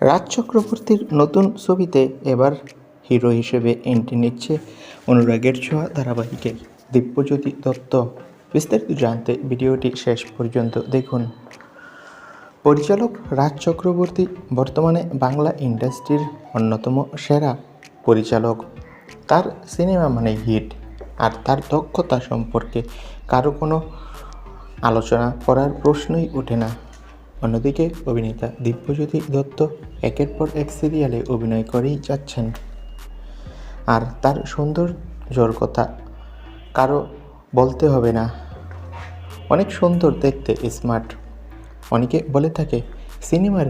রাজ চক্রবর্তীর নতুন ছবিতে এবার হিরো হিসেবে এন্ট্রি নিচ্ছে অনুরাগের ছোঁয়া ধারাবাহিকের দিব্যজ্যোতি দত্ত। বিস্তারিত জানতে ভিডিওটি শেষ পর্যন্ত দেখুন। পরিচালক রাজ চক্রবর্তী বর্তমানে বাংলা ইন্ডাস্ট্রির অন্যতম সেরা পরিচালক। তার সিনেমা মানে হিট, আর তার দক্ষতা সম্পর্কে কারও কোনো আলোচনা করার প্রশ্নই ওঠে না। অন্যদিকে অভিনেতা দিব্যজ্যোতি দত্ত একের পর এক সিরিয়ালে অভিনয় করেই যাচ্ছেন। আর তার সৌন্দর্যর কথা কারও বলতে হবে না। অনেক সুন্দর দেখতে স্মার্ট অনেকে বলে থাকে, সিনেমার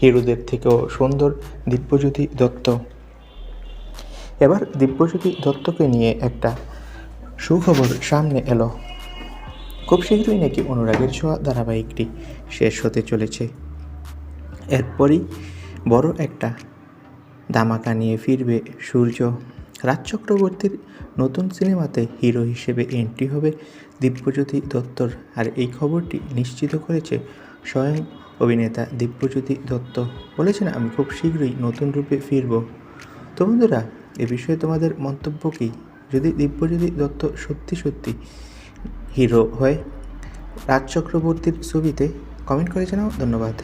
হিরোদের থেকেও সুন্দর দিব্যজ্যোতি দত্ত। এবার দিব্যজ্যোতি দত্তকে নিয়ে একটা সুখবর সামনে এলো। খুব শীঘ্রই নাকি অনুরাগের ছোঁয়া ধারাবাহিকটি শেষ হতে চলেছে। এরপরই বড় একটা দামাকা নিয়ে ফিরবে সূর্য। রাজ চক্রবর্তীর নতুন সিনেমাতে হিরো হিসেবে এন্ট্রি হবে দিব্যজ্যোতি দত্তর আর এই খবরটি নিশ্চিত করেছে স্বয়ং অভিনেতা দিব্যজ্যোতি দত্ত। বলেছেন, আমি খুব শীঘ্রই নতুন রূপে ফিরব। তো বন্ধুরা, এ বিষয়ে তোমাদের মন্তব্য কী? যদি দিব্যজ্যোতি দত্ত সত্যি সত্যি হিরো হয় রাজ চক্রবর্তীর ছবিতে কমেন্ট করে জানাও ধন্যবাদ।